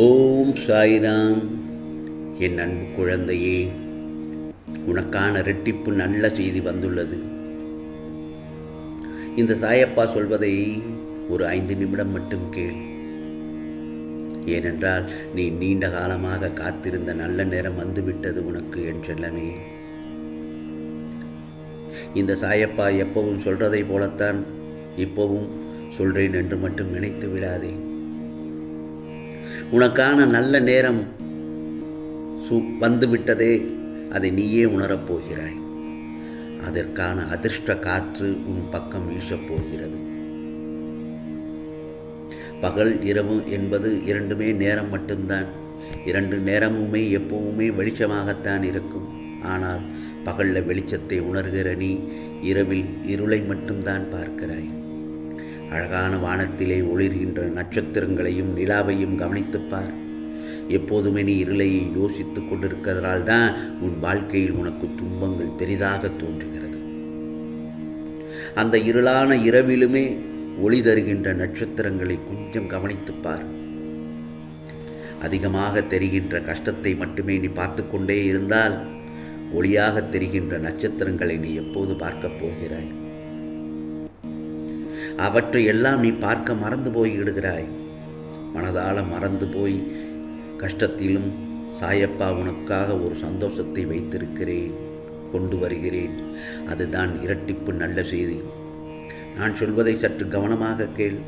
ஓம் சாய்ராம். என் அன்பு குழந்தையே உனக்கான ரெட்டிப்பு நல்ல செய்தி வந்துள்ளது. இந்த சாயப்பா சொல்வதை ஒரு ஐந்து நிமிடம் மட்டும் கேள். ஏனென்றால் நீ நீண்ட காலமாக காத்திருந்த நல்ல நேரம் வந்துவிட்டது உனக்கு என் செல்லமே இந்த சாயப்பா எப்பவும் சொல்றதை போலத்தான் இப்போவும் சொல்றேன் என்று மட்டும் நினைத்து விடாதே. உனக்கான நல்ல நேரம் சு வந்துவிட்டதே. அதை நீயே உணரப் போகிறாய். அதற்கான அதிர்ஷ்ட காற்று உன் பக்கம் வீசப்போகிறது பகல் இரவு என்பது இரண்டுமே நேரம் மட்டும்தான். இரண்டு நேரமுமே எப்பவுமே வெளிச்சமாகத்தான் இருக்கும். ஆனால் பகலில் வெளிச்சத்தை உணர்கிற நீ இரவில் இருளை மட்டும்தான் பார்க்கிறாய். அழகான வானத்திலே ஒளிர்கின்ற நட்சத்திரங்களையும் நிலாவையும் கவனித்துப் பார். எப்போதுமே நீ இருளை யோசித்து கொண்டிருக்கிறதால் தான் உன் வாழ்க்கையில் உனக்கு துன்பங்கள் பெரிதாக தோன்றுகிறது. அந்த இருளான இரவிலுமே ஒளி தருகின்ற நட்சத்திரங்களை கொஞ்சம் கவனித்துப் பார். அதிகமாக தெரிகின்ற கஷ்டத்தை மட்டுமே நீ பார்த்து கொண்டே இருந்தால் ஒளியாக தெரிகின்ற நட்சத்திரங்களை நீ எப்போது பார்க்கப் போகிறாய்? அவற்றை எல்லாம் நீ பார்க்க மறந்து போய் விடுகிறாய். மறந்து போய் கஷ்டத்திலும் சாயப்பா உனக்காக ஒரு சந்தோஷத்தை வைத்திருக்கிறேன். கொண்டு வருகிறேன். அதுதான் இரட்டிப்பு நல்ல செய்தி. நான் சொல்வதை சற்று கவனமாக கேள்.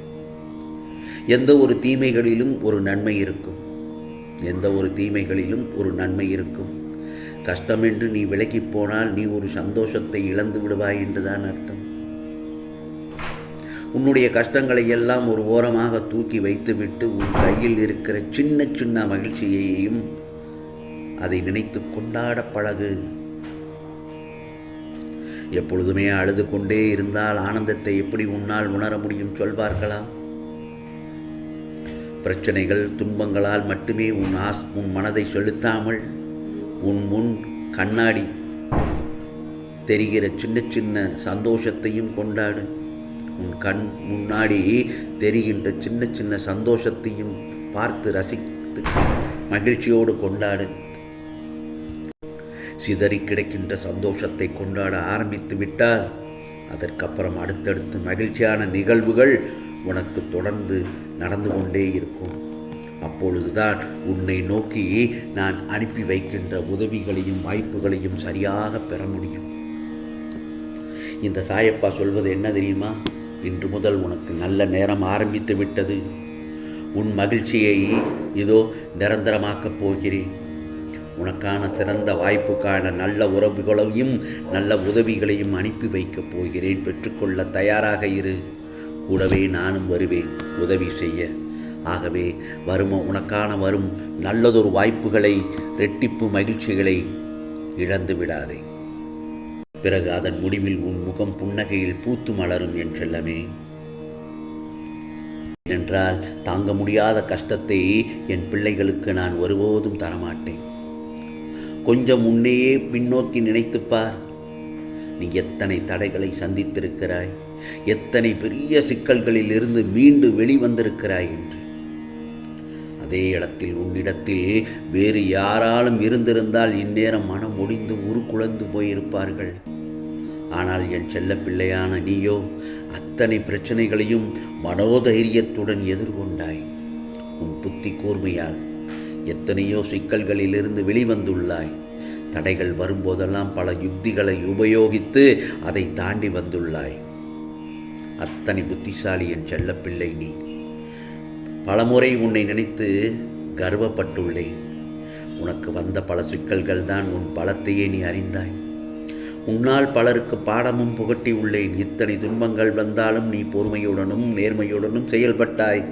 எந்த ஒரு தீமைகளிலும் ஒரு நன்மை இருக்கும். எந்த ஒரு தீமைகளிலும் ஒரு நன்மை இருக்கும். கஷ்டமென்று நீ விலகிப் போனால் நீ ஒரு சந்தோஷத்தை இழந்து விடுவாய் என்றுதான் அர்த்தம். உன்னுடைய கஷ்டங்களை எல்லாம் ஒரு ஓரமாக தூக்கி வைத்துவிட்டு உன் கையில் இருக்கிற சின்ன சின்ன மகிழ்ச்சியையும் அதை நினைத்து கொண்டாட பழகு. எப்பொழுதுமே அழுது கொண்டே இருந்தால் ஆனந்தத்தை எப்படி உன்னால் உணர முடியும் சொல்வார்களா? பிரச்சனைகள் துன்பங்களால் மட்டுமே உன் ஆஸ் உன் மனதை செலுத்தாமல் உன் முன் கண்ணாடி தெரிகிற சின்ன சின்ன சந்தோஷத்தையும் கொண்டாடு. உன் கண் முன்னாடி தெரிகின்ற சின்ன சின்ன சந்தோஷத்தையும் பார்த்து ரசித்து மகிழ்ச்சியோடு கொண்டாடு. சிதறி கிடைக்கின்ற சந்தோஷத்தை கொண்டாட ஆரம்பித்து விட்டால் அதற்கப்புறம் அடுத்தடுத்து மகிழ்ச்சியான நிகழ்வுகள் உனக்கு தொடர்ந்து நடந்து கொண்டே இருக்கும். அப்பொழுதுதான் உன்னை நோக்கி நான் அனுப்பி வைக்கின்ற உதவிகளையும் வாய்ப்புகளையும் சரியாக பெற முடியும். இந்த சாயப்பா சொல்வது என்ன தெரியுமா? இன்று முதல் உனக்கு நல்ல நேரம் ஆரம்பித்து விட்டது. உன் மகிழ்ச்சியை இதோ நிரந்தரமாக்கப் போகிறேன். உனக்கான சிறந்த வாய்ப்புக்கான நல்ல உறவுகளையும் நல்ல உதவிகளையும் அனுப்பி வைக்கப் போகிறேன். பெற்றுக்கொள்ள தயாராக இரு. கூடவே நானும் வருவேன். உதவி செய்ய. ஆகவே வரும் உனக்கான வரும் நல்லதொரு வாய்ப்புகளை ரெட்டிப்பு மகிழ்ச்சிகளை இழந்து விடாதே. பிறகு அதன் முடிவில் உன் முகம் புன்னகையில் பூத்து மலரும் என்றெல்லாமே. என்றால் ஏனென்றால் தாங்க முடியாத கஷ்டத்தை என் பிள்ளைகளுக்கு நான் ஒருபோதும் தரமாட்டேன். கொஞ்சம் முன்னேயே பின்னோக்கி நினைத்துப்பார் நீ எத்தனை தடைகளை சந்தித்திருக்கிறாய்? எத்தனை பெரிய சிக்கல்களில் இருந்து மீண்டு வெளிவந்திருக்கிறாய் என்று. அதே இடத்தில் உன்னிடத்தில் வேறு யாராலும் இருந்திருந்தால் இந்நேரம் மனம் முடிந்து உருக்குலைந்து போயிருப்பார்கள். ஆனால் என் செல்ல பிள்ளையான நீயோ அத்தனை பிரச்சனைகளையும் மனோதைரியத்துடன் எதிர்கொண்டாய். உன் புத்தி கூர்மையால் எத்தனையோ சிக்கல்களிலிருந்து வெளிவந்துள்ளாய். தடைகள் வரும்போதெல்லாம் பல யுக்திகளை உபயோகித்து அதை தாண்டி வந்துள்ளாய். அத்தனை புத்திசாலி என் செல்லப்பிள்ளை நீ. பலமுறை உன்னை நினைத்து கர்வப்பட்டுள்ளேன். உனக்கு வந்த பல சிக்கல்கள் தான் உன் பலத்தையே நீ அறிந்தாய். உன்னால் பலருக்கு பாடமும் புகட்டி உள்ளேன். இத்தனை துன்பங்கள் வந்தாலும் நீ பொறுமையுடனும் நேர்மையுடனும் செயல்பட்டாய்.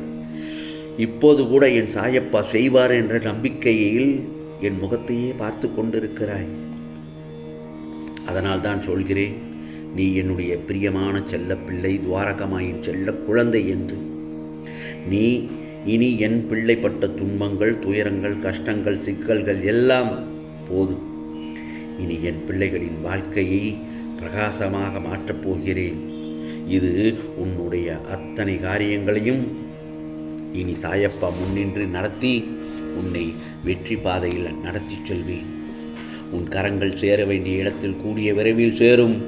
இப்போது கூட என் சாயப்பா செய்வார் என்ற நம்பிக்கையில் என் முகத்தையே பார்த்து கொண்டிருக்கிறாய். அதனால் தான் சொல்கிறேன் நீ என்னுடைய பிரியமான செல்லப்பிள்ளை துவாரகமாயின் செல்ல குழந்தை என்று. நீ இனி என் பிள்ளைப்பட்ட துன்பங்கள் துயரங்கள் கஷ்டங்கள் சிக்கல்கள் எல்லாம் போதும். இனி என் பிள்ளைகளின் வாழ்க்கையை பிரகாசமாக மாற்றப் போகிறேன். இது உன்னுடைய அத்தனை காரியங்களையும் இனி சாயப்பா முன்னின்று நடத்தி உன்னை வெற்றி பாதையில் நடத்திச் செல்வேன். உன் கரங்கள் சேர வேண்டிய இடத்தில் கூடிய விரைவில் சேரும்.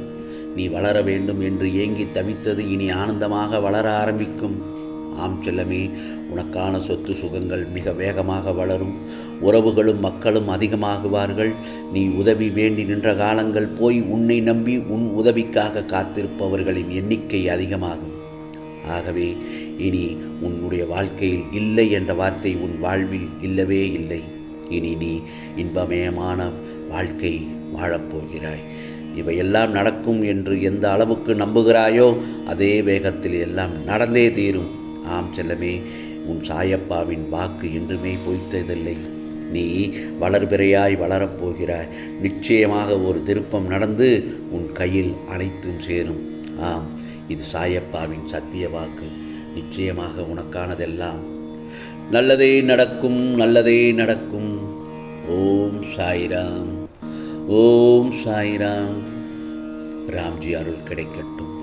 நீ வளர வேண்டும் என்று ஏங்கி தவித்தது இனி ஆனந்தமாக வளர ஆரம்பிக்கும். ஆம் செல்லமே உனக்கான சொத்து சுகங்கள் மிக வேகமாக வளரும். உறவுகளும் மக்களும் அதிகமாகுவார்கள். நீ உதவி வேண்டி நின்ற காலங்கள் போய் உன்னை நம்பி உன் உதவிக்காக காத்திருப்பவர்களின் எண்ணிக்கை அதிகமாகும். ஆகவே இனி உன்னுடைய வாழ்க்கையில் இல்லை என்ற வார்த்தை உன் வாழ்வில் இல்லவே இல்லை. இனி நீ இன்பமயமான வாழ்க்கை வாழப்போகிறாய். இவையெல்லாம் நடக்கும் என்று எந்த அளவுக்கு நம்புகிறாயோ அதே வேகத்தில் எல்லாம் நடந்தே தீரும். ஆம் செல்லமே உன் சாயப்பாவின் வாக்கு என்றுமே பொய்த்ததில்லை. நீ வளர்பிறையாய் வளரப்போகிறாய் நிச்சயமாக ஒரு திருப்பம் நடந்து உன் கையில் அனைத்தும் சேரும். ஆம் இது சாயப்பாவின் சத்திய வாக்கு. நிச்சயமாக உனக்கானதெல்லாம். நல்லதே நடக்கும் நல்லதே நடக்கும். ஓம் சாய்ராம் ஓம் சாய்ராம். ராம்ஜி அருள் கிடைக்கட்டும்.